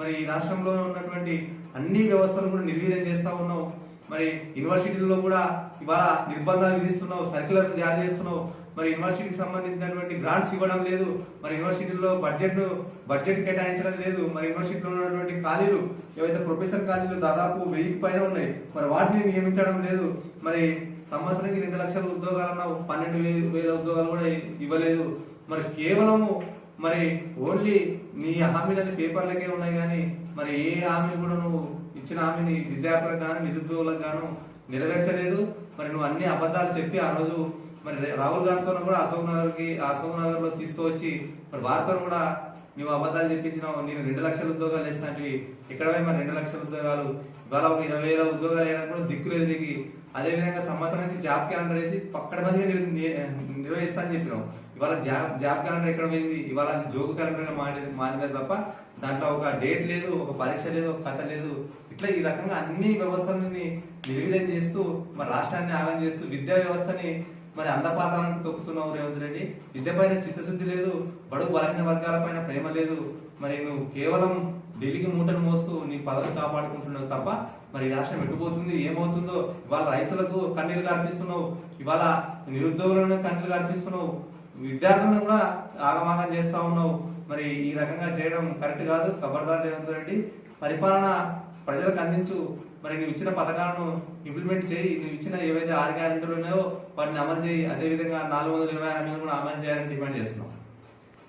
మరి ఈ రాష్ట్రంలో ఉన్నటువంటి అన్ని వ్యవస్థలు కూడా నిర్వీర్యం చేస్తా ఉన్నావు. మరి యూనివర్సిటీల్లో కూడా ఇవాళ నిర్బంధాలు విధిస్తున్నావు సర్క్యులర్ జారీ చేస్తున్నావు. మరి యూనివర్సిటీకి సంబంధించినటువంటి గ్రాంట్స్ ఇవ్వడం లేదు. మరి యూనివర్సిటీల్లో బడ్జెట్ బడ్జెట్ కేటాయించడం లేదు. మరి యూనివర్సిటీలో ఉన్నటువంటి ఖాళీలు ఏవైతే ప్రొఫెసర్ ఖాళీలు దాదాపు వెయ్యికి పైన ఉన్నాయి మరి వాటిని నియమించడం లేదు. మరి సంవత్సరానికి రెండు లక్షల ఉద్యోగాలు అన్నావు పన్నెండు వేల ఉద్యోగాలు కూడా ఇవ్వలేదు. మరి కేవలము మరి ఓన్లీ నీ హామీలన్నీ పేపర్లకే ఉన్నాయి కానీ మరి ఏ హామీ కూడా నువ్వు ఇచ్చిన హామీని విద్యార్థులకు గాను నిరుద్యోగులకు గాను నెరవేర్చలేదు. మరి నువ్వు అన్ని అబద్ధాలు చెప్పి ఆ రోజు మరి రాహుల్ గాంధీతో కూడా అశోక్ నగర్కి అశోక్ నగర్లో తీసుకువచ్చి మరి వారితో కూడా నువ్వు అబద్ధాలు చెప్పించినావు. నేను రెండు లక్షల ఉద్యోగాలు వేస్తాంటివి ఇక్కడ మరి రెండు లక్షల ఉద్యోగాలు? ఇవాళ ఒక ఇరవై వేల ఉద్యోగాలు వేయడానికి కూడా దిక్కులేదు నీకు. అదే విధంగా సంవత్సరానికి జాబ్ క్యాలెండర్ వేసి పక్కడ మందిగా నిర్వహిస్తా అని చెప్పినాం. ఇవాళ జాబ్ జాబ్ క్యాలెండర్ ఎక్కడ పోయింది? ఇవాళ జోగు క్యాలెండర్ మారింది మారిందే తప్ప దాంట్లో ఒక డేట్ లేదు ఒక పరీక్ష లేదు ఒక కథ లేదు. ఇట్లా ఈ రకంగా అన్ని వ్యవస్థలని నిర్వీర్యం చేస్తూ మరి రాష్ట్రాన్ని ఆగం చేస్తూ విద్యా వ్యవస్థని మరి అందపాతాలను తొక్కుతున్నావు రేవంత్ రెడ్డి. విద్య పైన చిత్తశుద్ధి లేదు బడుగు బలహీన వర్గాల పైన ప్రేమ లేదు. మరి నువ్వు కేవలం ఢిల్లీకి మూటలు మోస్తూ నీ పదవిని కాపాడుకుంటున్నావు తప్ప మరి ఈ రాష్ట్రం ఎటుపోతుంది ఏమవుతుందో ఇవాళ రైతులకు కన్నీళ్ళు కార్పిస్తున్నావు ఇవాళ నిరుద్యోగులను కన్నీళ్ళు కార్పిస్తున్నావు విద్యార్థులను కూడా ఆగమాగం చేస్తా ఉన్నావు. మరి ఈ రకంగా చేయడం కరెక్ట్ కాదు. ఖబర్దార్ రేవంత్ రెడ్డి పరిపాలన ప్రజలకు అందించు. మరి నువ్వు ఇచ్చిన పథకాలను ఇంప్లిమెంట్ చేయి. నువ్వు ఇచ్చిన ఏవైతే ఆరు గ్యారెంటీలు ఉన్నాయో వాటిని అమలు చేయి. అదే విధంగా నాలుగు వందల ఇరవై హామీలను కూడా అమలు చేయాలని డిమాండ్ చేస్తున్నాం